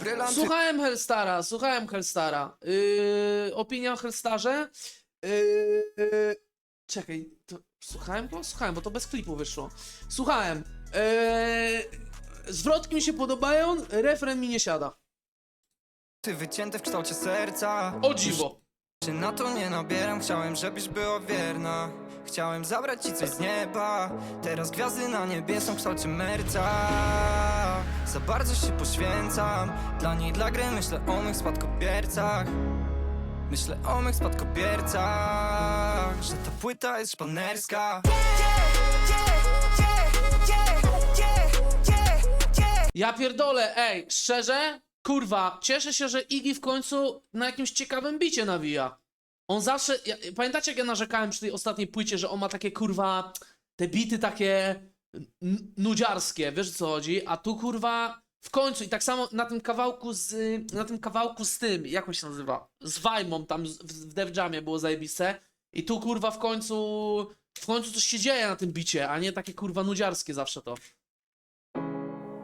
Brylanty Słuchałem Hellstara, słuchałem Hellstara. Yy, opinia o Hellstarze. Yy, yy, czekaj, to słuchałem go? Słuchałem, bo to bez klipu wyszło. Słuchałem. Yy, zwrotki mi się podobają, refren mi nie siada. wycięte w kształcie serca O dziwo. Czy na to nie nabieram? Chciałem, żebyś była wierna Chciałem zabrać ci coś z nieba Teraz gwiazdy na niebie są w kształcie merca Za bardzo się poświęcam. Dla niej, dla gry myślę o mych spadkobiercach. Myślę o mych spadkobiercach Że ta płyta jest szpanerska. Ja pierdolę, ej, szczerze, kurwa, cieszę się, że Iggy w końcu na jakimś ciekawym bicie nawija. On zawsze, ja, pamiętacie jak ja narzekałem przy tej ostatniej płycie, że on ma takie kurwa, te bity takie nudziarskie, wiesz o co chodzi, a tu kurwa w końcu i tak samo na tym kawałku z, na tym kawałku z tym, jak on się nazywa, z Wajmą tam w, w Def Jamie było zajebiste. I tu kurwa w końcu, w końcu coś się dzieje na tym bicie, a nie takie kurwa nudziarskie zawsze to.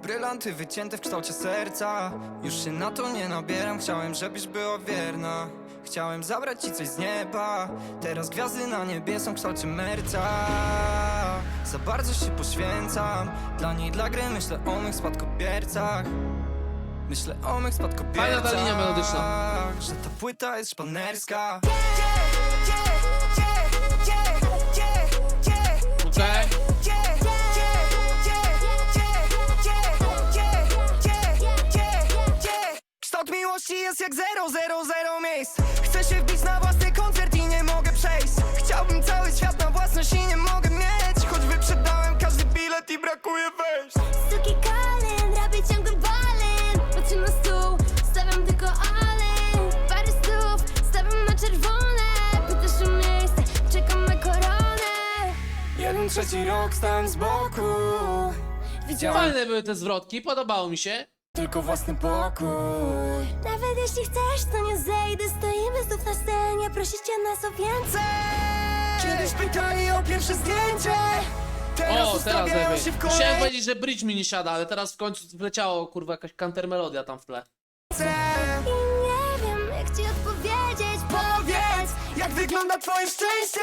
Brylanty wycięte w kształcie serca. Już się na to nie nabieram. Chciałem, żebyś była wierna. Chciałem zabrać ci coś z nieba. Teraz gwiazdy na niebie są w kształcie merca Za bardzo się poświęcam. Dla niej, dla gry myślę o mych spadkobiercach. Myślę o mych spadkobiercach. Fajna ta linia melodyczna. Że ta płyta jest szpanerska. Okej? Kształt miłości jest jak 000 miejsc. Chcę się wbić na własny koncert i nie mogę przejść Chciałbym cały świat na własność i nie mogę mieć. Choć wyprzedałem każdy bilet i brakuje wejść. Suki Kalin, robię ciągle balin Patrzę na stół, stawiam tylko alin Parę stów, stawiam na czerwone. Pytasz o miejsce, czekam na koronę. Jeden trzeci rok stałem z boku. Widziałem Fajne były te zwrotki, podobało mi się. tylko własny pokój. Nawet jeśli chcesz, to nie zejdę. Stoimy znów na scenie, prosicie nas o więcej Kiedyś pytali o pierwsze zdjęcie Teraz O, teraz ustawiają lepiej. się w Chciałem kolejce powiedzieć, że bridge mi nie siada, ale teraz w końcu wleciało, kurwa, jakaś counter melodia tam w tle. I nie wiem, jak ci odpowiedzieć Powiedz, jak wygląda twoje szczęście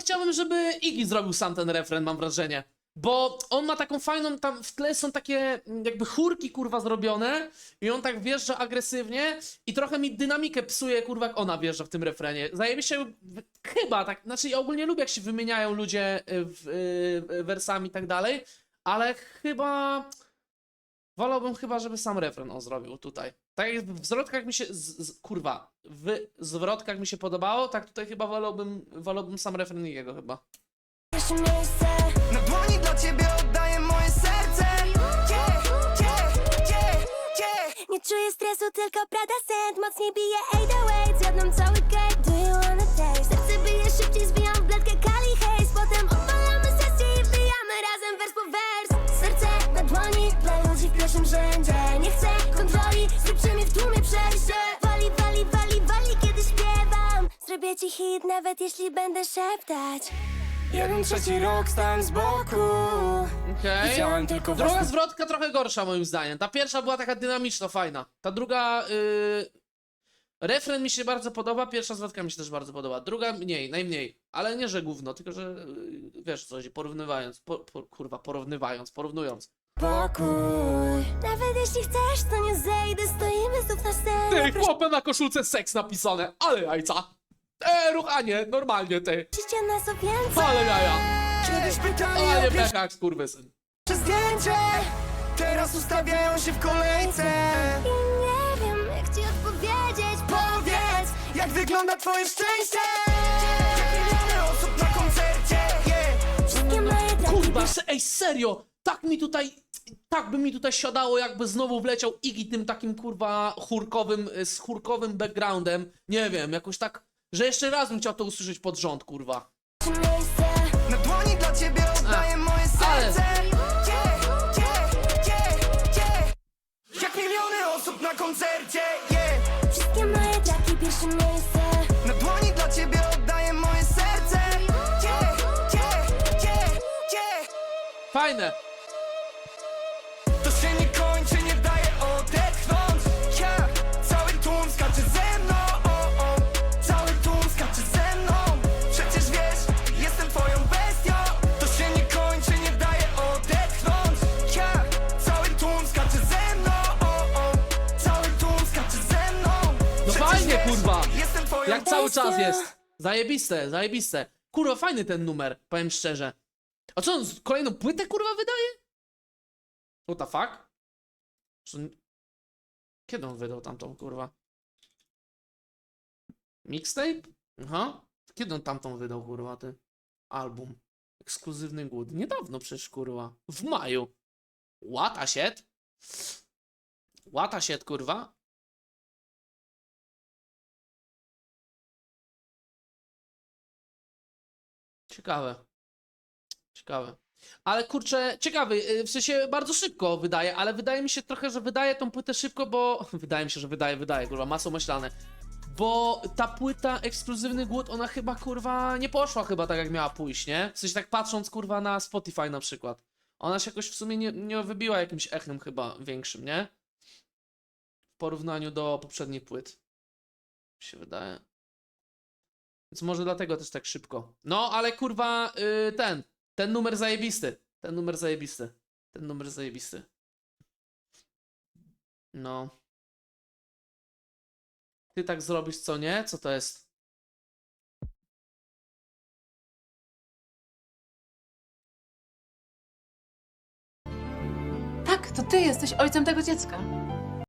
chciałbym, żeby Iggy zrobił sam ten refren, mam wrażenie. Bo on ma taką fajną, tam w tle są takie mm, jakby chórki, kurwa, zrobione i on tak wjeżdża agresywnie i trochę mi dynamikę psuje, kurwa, jak ona wjeżdża w tym refrenie. Zajebie się, w- chyba tak, znaczy ja ogólnie lubię, jak się wymieniają ludzie y, w, y, wersami i tak dalej, ale chyba wolałbym chyba, żeby sam refren on zrobił tutaj. Tak jak w zwrotkach mi się, z, z, kurwa, w zwrotkach mi się podobało, tak tutaj chyba wolałbym, wolałbym sam refren jego chyba. pierwsze miejsce Na dłoni dla ciebie oddaję moje serce yeah, yeah, yeah, yeah. Nie czuję stresu, tylko Prada Scent Mocniej bije 808 Zjadłam cały cake, do you wanna taste? Serce bije szybciej, zbijam bladkę Kali Haze Potem odpalamy sesję i wbijamy razem wers rzędzie Nie chcę kontroli, zrób przy mnie w tłumie przejście Wali, wali, wali, wali, kiedy śpiewam Zrobię ci hit, nawet jeśli będę szeptać Jeden trzeci rok stałem z boku Okej. Widziałem tylko Druga własne zwrotka trochę gorsza moim zdaniem. Ta pierwsza była taka dynamiczna, fajna. Ta druga... Yy... Refren mi się bardzo podoba, pierwsza zwrotka mi się też bardzo podoba. Druga mniej, najmniej. Ale nie, że gówno, tylko że yy, wiesz co chodzi, porównywając, po, po, kurwa, porównywając, porównując. Pokój Nawet jeśli chcesz, to nie zejdę Stoimy znów na scenie Ty, chłopę na koszulce seks napisane, ale jajca. E, ruchanie, normalnie ty. Prosicie nas o więcej Ale jaja. Kiedyś pytali Ale o pierwsze beka jak skurwysyn. zdjęcie Teraz ustawiają się w kolejce I nie wiem, jak ci odpowiedzieć Powiedz, jak wygląda twoje szczęście Jak miliony osób na koncercie yeah. Wszystkie moje traki Kurwa, se, ej, serio! Tak mi tutaj, tak by mi tutaj siadało, jakby znowu wleciał Iggy tym takim, kurwa, chórkowym, y, z chórkowym backgroundem. Nie wiem, jakoś tak, że jeszcze raz bym chciał to usłyszeć pod rząd, kurwa. Na dłoni dla ciebie oddaję moje ale- serce yeah, yeah, yeah, yeah. Jak miliony koncercie, yeah Wszystkie moje traki, pierwsze miejsce Na dłoni dla ciebie oddaję moje serce Yeah, yeah, yeah, yeah Fajne. Jak cały czas jest. Zajebiste, zajebiste. Kurwa, fajny ten numer, powiem szczerze. A co on, kolejną płytę kurwa wydaje? What the fuck? Kiedy on wydał tamtą kurwa? Mixtape? Aha. Kiedy on tamtą wydał kurwa ty? Album. Ekskluzywny głód. Niedawno przecież kurwa. W maju. Łata shit. Łata shit kurwa. Ciekawe. Ciekawe. Ale kurczę, ciekawy, y, w sensie bardzo szybko wydaje, ale wydaje mi się trochę, że wydaje tą płytę szybko, bo. Wydaje mi się, że wydaje, wydaje, kurwa, masą myślane. Bo ta płyta ekskluzywny głód, ona chyba kurwa nie poszła chyba tak jak miała pójść, nie? W sensie tak patrząc kurwa na Spotify na przykład. Ona się jakoś w sumie nie, nie wybiła jakimś echem chyba większym, nie? W porównaniu do poprzednich płyt. Mi się wydaje. Więc może dlatego też tak szybko. No, ale kurwa, yy, ten. Ten numer zajebisty. Ten numer zajebisty. Ten numer zajebisty. No. Ty tak zrobisz, co nie? Co to jest? Tak, to ty jesteś ojcem tego dziecka.